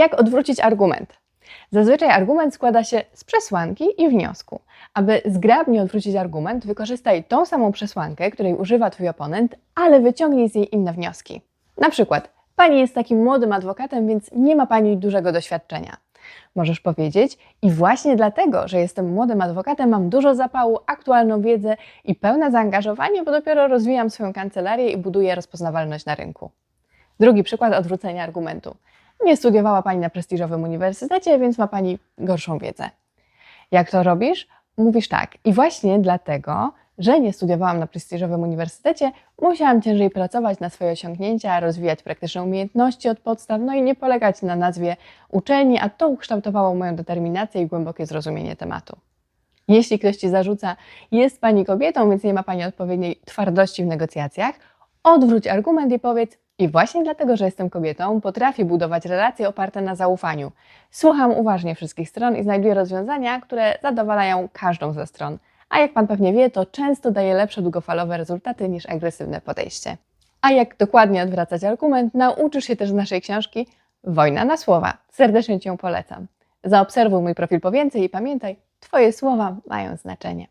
Jak odwrócić argument? Zazwyczaj argument składa się z przesłanki i wniosku. Aby zgrabnie odwrócić argument, wykorzystaj tą samą przesłankę, której używa Twój oponent, ale wyciągnij z niej inne wnioski. Na przykład, Pani jest takim młodym adwokatem, więc nie ma Pani dużego doświadczenia. Możesz powiedzieć, i właśnie dlatego, że jestem młodym adwokatem, mam dużo zapału, aktualną wiedzę i pełne zaangażowanie, bo dopiero rozwijam swoją kancelarię i buduję rozpoznawalność na rynku. Drugi przykład odwrócenia argumentu. Nie studiowała Pani na prestiżowym uniwersytecie, więc ma Pani gorszą wiedzę. Jak to robisz? Mówisz tak. I właśnie dlatego, że nie studiowałam na prestiżowym uniwersytecie, musiałam ciężej pracować na swoje osiągnięcia, rozwijać praktyczne umiejętności od podstaw, no i nie polegać na nazwie uczelni, a to ukształtowało moją determinację i głębokie zrozumienie tematu. Jeśli ktoś Ci zarzuca, jest Pani kobietą, więc nie ma Pani odpowiedniej twardości w negocjacjach, odwróć argument i powiedz, i właśnie dlatego, że jestem kobietą, potrafię budować relacje oparte na zaufaniu. Słucham uważnie wszystkich stron i znajduję rozwiązania, które zadowalają każdą ze stron. A jak Pan pewnie wie, to często daje lepsze długofalowe rezultaty niż agresywne podejście. A jak dokładnie odwracać argument, nauczysz się też z naszej książki Wojna na słowa. Serdecznie Cię polecam. Zaobserwuj mój profil po więcej i pamiętaj, Twoje słowa mają znaczenie.